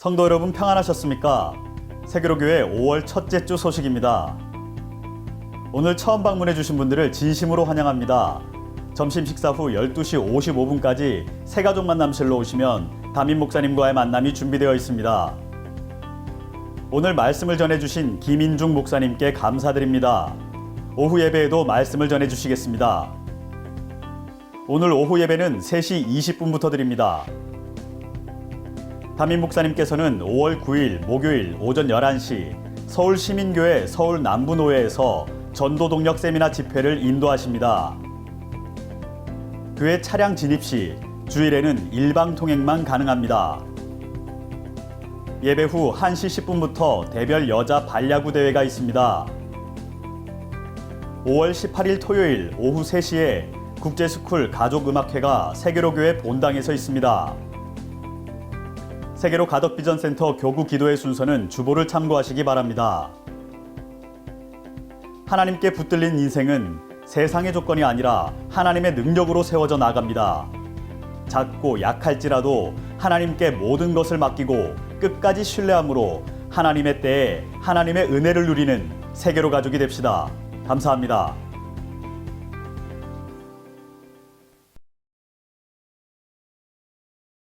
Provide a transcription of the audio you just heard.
성도 여러분 평안하셨습니까? 세계로교회 5월 첫째 주 소식입니다. 오늘 처음 방문해 주신 분들을 진심으로 환영합니다. 점심 식사 후 12시 55분까지 세가족 만남실로 오시면 담임 목사님과의 만남이 준비되어 있습니다. 오늘 말씀을 전해 주신 김인중 목사님께 감사드립니다. 오후 예배에도 말씀을 전해 주시겠습니다. 오늘 오후 예배는 3시 20분부터 드립니다. 담임 목사님께서는 5월 9일 목요일 오전 11시 서울시민교회 서울 남부노회에서 전도 동력 세미나 집회를 인도하십니다. 교회 차량 진입 시 주일에는 일방 통행만 가능합니다. 예배 후 1시 10분부터 대별 여자 발야구 대회가 있습니다. 5월 18일 토요일 오후 3시에 국제스쿨 가족음악회가 세계로교회 본당에서 있습니다. 세계로 가덕비전 센터 교구 기도회 순서는 주보를 참고하시기 바랍니다. 하나님께 붙들린 인생은 세상의 조건이 아니라 하나님의 능력으로 세워져 나갑니다. 작고 약할지라도 하나님께 모든 것을 맡기고 끝까지 신뢰함으로 하나님의 때에 하나님의 은혜를 누리는 세계로 가족이 됩시다. 감사합니다.